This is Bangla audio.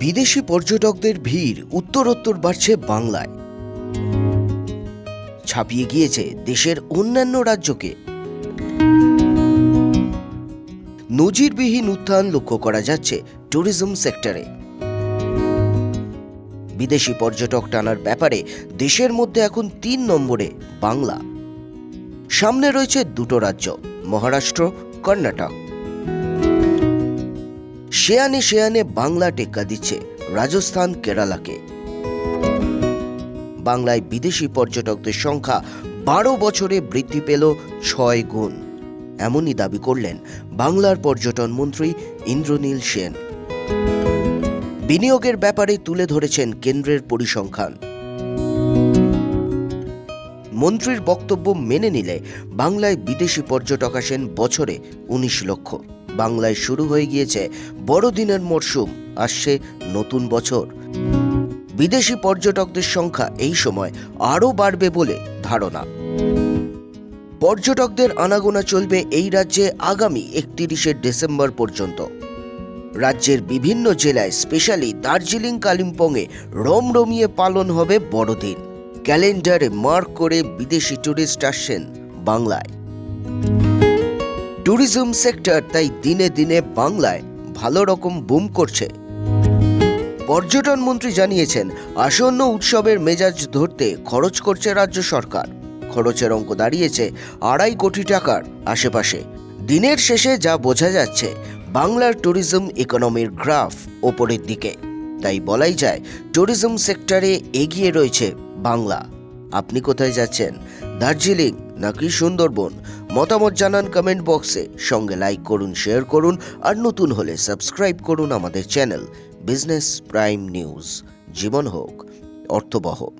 বিদেশি পর্যটকদের ভিড় উত্তরোত্তর বাড়ছে বাংলায়। ছাপিয়ে গিয়েছে দেশের অন্যান্য রাজ্যকে। নজিরবিহীন উত্থান লক্ষ্য করা যাচ্ছে ট্যুরিজম সেক্টরে বিদেশি পর্যটক টানার ব্যাপারে দেশের মধ্যে এখন তিন নম্বরে বাংলা। সামনে রয়েছে দুটো রাজ্য, মহারাষ্ট্র, কর্ণাটক। শেয়ানে শেয়ানে বাংলা টেক্কা দিচ্ছে রাজস্থান কেরালাকে। বাংলায় বিদেশি পর্যটকদের সংখ্যা বারো বছরে বৃদ্ধি পেল ছয় গুণ। এমনই দাবি করলেন বাংলার পর্যটন মন্ত্রী ইন্দ্রনীল সেন। বিনিয়োগের ব্যাপারে তুলে ধরেছেন কেন্দ্রের পরিসংখ্যান। মন্ত্রীর বক্তব্য মেনে নিলে বাংলায় বিদেশি পর্যটক আসেন বছরে উনিশ লক্ষ। বাংলায় শুরু হয়ে গিয়েছে বড়দিনের মরশুম, আসছে নতুন বছর। বিদেশি পর্যটকদের সংখ্যা এই সময় আরও বাড়বে বলে ধারণা। পর্যটকদের আনাগোনা চলবে এই রাজ্যে আগামী একত্রিশে ডিসেম্বর পর্যন্ত। রাজ্যের বিভিন্ন জেলায় স্পেশালি দার্জিলিং, কালিম্পংয়ে রমরমিয়ে পালন হবে বড়দিন। ক্যালেন্ডারে মার্ক করে বিদেশি ট্যুরিস্ট আসছেন বাংলায়। ট্যুরিজম সেক্টর তাই দিনে দিনে বাংলায় ভালো রকম বুম করছে। পর্যটন মন্ত্রী জানিয়েছেন, আসন্ন উৎসবের মেজাজ ধরতে খরচ করছে রাজ্য সরকার। খরচের অঙ্ক দাঁড়িয়েছে আড়াই কোটি টাকার আশেপাশে। দিনের শেষে যা বোঝা যাচ্ছে, বাংলার ট্যুরিজম ইকোনমির গ্রাফ ওপরের দিকে। তাই বলাই যায় ট্যুরিজম সেক্টরে এগিয়ে রয়েছে বাংলা। আপনি কোথায় যাচ্ছেন? দার্জিলিং নাকি সুন্দরবন? মতামত জানান কমেন্ট বক্সে সঙ্গে লাইক করুন শেয়ার করুন, আর নতুন হলে সাবস্ক্রাইব করুন আমাদের চ্যানেল বিজনেস প্রাইম নিউজ জীবন হোক, অর্থবহ।